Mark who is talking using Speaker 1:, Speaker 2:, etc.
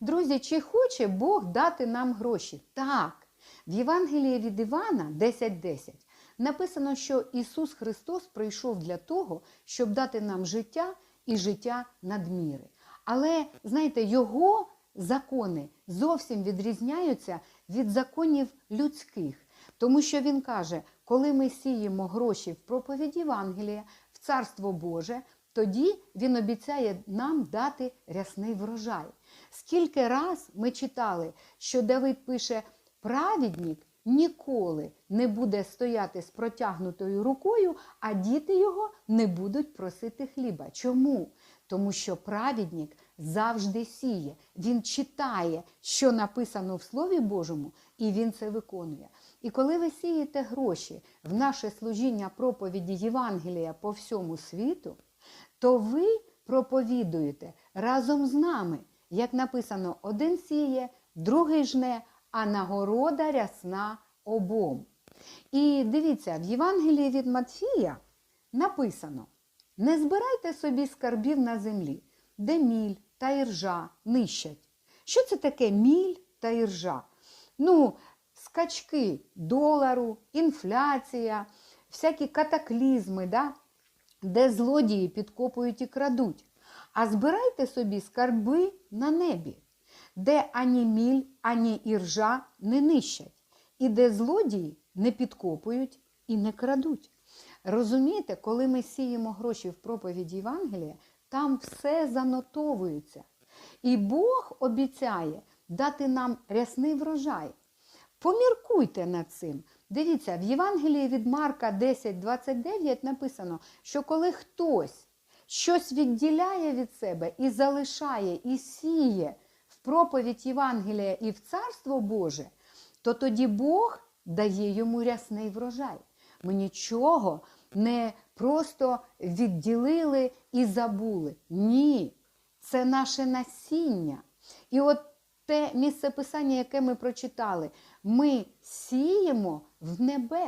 Speaker 1: Друзі, чи хоче Бог дати нам гроші? Так. В Євангелії від Івана 10.10 написано, що Ісус Христос прийшов для того, щоб дати нам життя і життя надміри. Але, знаєте, Його закони зовсім відрізняються від законів людських. Тому що він каже, коли ми сіємо гроші в проповідь Євангелія, в Царство Боже, тоді він обіцяє нам дати рясний врожай. Скільки раз ми читали, що Давид пише: праведник ніколи не буде стояти з протягнутою рукою, а діти його не будуть просити хліба. Чому? Тому що праведник завжди сіє, він читає, що написано в Слові Божому, і він це виконує. І коли ви сієте гроші в наше служіння проповіді Євангелія по всьому світу, то ви проповідуєте разом з нами, як написано, один сіє, другий жне, а нагорода рясна обом. І дивіться, в Євангелії від Матфія написано: не збирайте собі скарбів на землі, де міль та іржа нищать. Що це таке міль та іржа? Ну, скачки долару, інфляція, всякі катаклізми, да? Де злодії підкопують і крадуть. А збирайте собі скарби на небі, де ані міль, ані іржа не нищать, і де злодії не підкопують і не крадуть. Розумієте, коли ми сіємо гроші в проповіді Євангелія, там все занотовується. І Бог обіцяє дати нам рясний врожай. Поміркуйте над цим. Дивіться, в Євангелії від Марка 10:29 написано, що коли хтось щось відділяє від себе і залишає, і сіє в проповідь Євангелія і в Царство Боже, то тоді Бог дає йому рясний врожай. Ми нічого не просто відділили і забули. Ні, це наше насіння. І от те місце писання, яке ми прочитали, ми сіємо в небе.